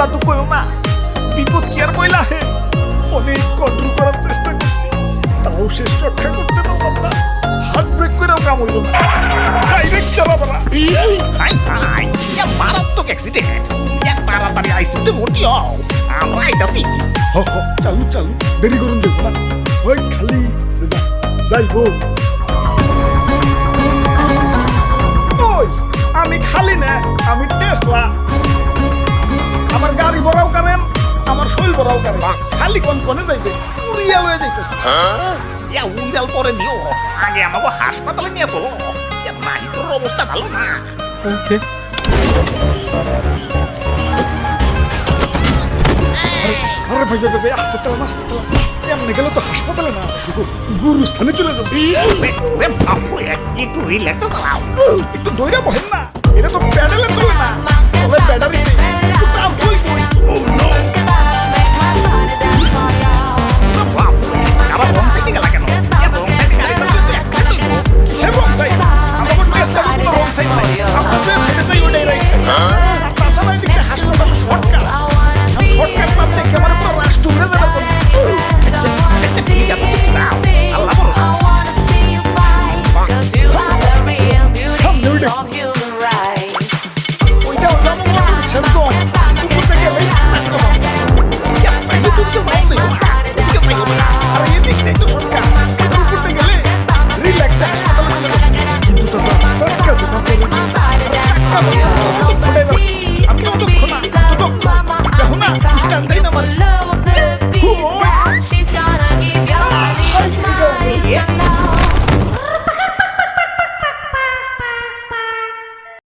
দাদু কইও না। বিপদ কি আর কইলা হে? অনেক কন্ট্রোল করার চেষ্টা করছি তাও শেষ রক্ষা করতে পারলাম না। হার্ট ব্রেক করেও কাম হইল না। ডাইরেক্ট চালাবো না হাই হাই ইয়া মারাত্মক অ্যাক্সিডেন্ট ইয়া তাড়াতাড়ি আইসিতে ভর্তি হও আমরা আইতাছি। হ হ চালু চালু। দেরি করুন দেবো না। ওই খালি যাইবো। শরীর খালি কোন কোনে যাইবে। উড়িয়া লয়ে যাইতেছে। ইয়া উইজাল পরে দিও আগে আমাকে হাসপাতালে নিয়ে চলো ইয়া নাহিতর অবস্থা ভালো না। ওকে। আরে ভাই ভাই ভাই আসতে চালাম আসতে চালাম এমনি গেলে তো হাসপাতালে না গুরুস্থানে চলে যাব। একটু রিল্যাক্সে চালাও। একটু দইরা বহেন না। এটা তো প্যাডেলে